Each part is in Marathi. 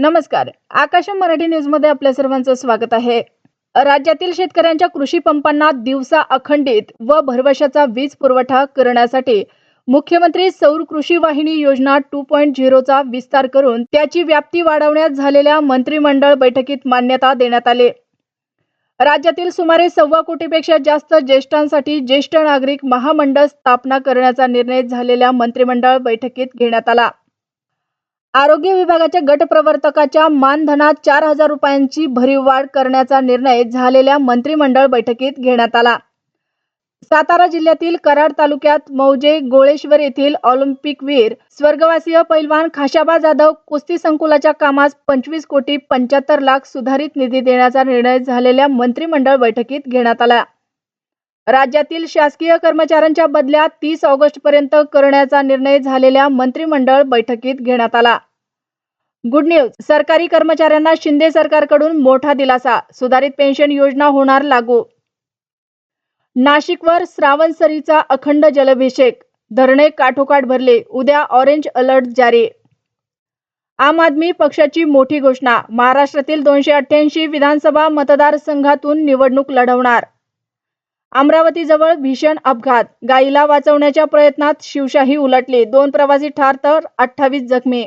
नमस्कार. आकाश मराठी न्यूजमध्ये आपल्या सर्वांचं स्वागत आहे. राज्यातील शेतकऱ्यांच्या कृषी पंपांना दिवसा अखंडित व भरवशाचा वीज पुरवठा करण्यासाठी मुख्यमंत्री सौर कृषी वाहिनी योजना टू पॉईंट झिरोचा विस्तार करून त्याची व्याप्ती वाढवण्यात झालेल्या मंत्रिमंडळ बैठकीत मान्यता देण्यात आली. राज्यातील सुमारे सव्वा कोटीपेक्षा जास्त ज्येष्ठांसाठी ज्येष्ठ नागरिक महामंडळ स्थापना करण्याचा निर्णय झालेल्या मंत्रिमंडळ बैठकीत घेण्यात आला. आरोग्य विभागाच्या गटप्रवर्तकाच्या मानधनात चार हजार रुपयांची भरीव वाढ करण्याचा निर्णय झालेल्या मंत्रिमंडळ बैठकीत घेण्यात आला. सातारा जिल्ह्यातील कराड तालुक्यात मौजे गोळेश्वर येथील ऑलिम्पिकवीर स्वर्गवासीय पैलवान खाशाबा जाधव कुस्ती संकुलाच्या कामास पंचवीस कोटी पंच्याहत्तर लाख सुधारित निधी देण्याचा निर्णय झालेल्या मंत्रिमंडळ बैठकीत घेण्यात आला. राज्यातील शासकीय कर्मचाऱ्यांच्या बदल्या तीस ऑगस्ट पर्यंत करण्याचा निर्णय झालेल्या मंत्रिमंडळ बैठकीत घेण्यात आला. गुड न्यूज सरकारी कर्मचाऱ्यांना शिंदे सरकारकडून मोठा दिलासा सुधारित पेन्शन योजना होणार लागू. नाशिकवर श्रावणसरीचा अखंड जलाभिषेक धरणे काठोकाठ भरले उद्या ऑरेंज अलर्ट जारी. आम आदमी पक्षाची मोठी घोषणा महाराष्ट्रातील दोनशे अठ्ठ्याऐंशी विधानसभा मतदारसंघातून निवडणूक लढवणार. अमरावतीजवळ भीषण अपघात. गायीला वाचवण्याच्या प्रयत्नात शिवशाही उलटली. दोन प्रवासी ठार तर अठ्ठावीस जखमी.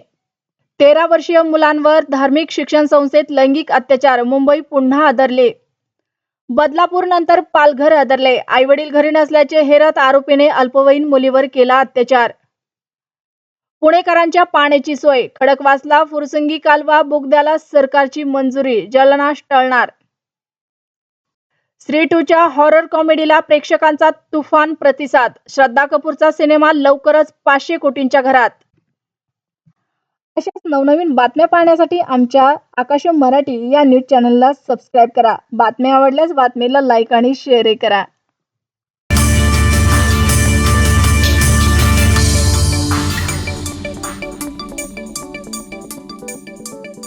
तेरा वर्षीय मुलांवर धार्मिक शिक्षण संस्थेत लैंगिक अत्याचार. मुंबई पुन्हा आदरले. बदलापूर नंतर पालघर आदरले. आईवडील घरी नसल्याचे हेरत आरोपीने अल्पवयीन मुलीवर केला अत्याचार. पुणेकरांच्या पाण्याची सोय. खडकवासला फुरसंगी कालवा बोगद्याला सरकारची मंजुरी. जलनाश टळणार. स्त्री टूच्या हॉरर कॉमेडीला प्रेक्षकांचा तुफान प्रतिसाद. श्रद्धा कपूरचा सिनेमा लवकरच पाचशे कोटींच्या घरात. अशाच नवनवीन बातम्या पाहण्यासाठी आमच्या आकाश मराठी या न्यूज चॅनलला सबस्क्राईब करा. बातम्या आवडल्यास बातमीला लाईक आणि शेअरही करा.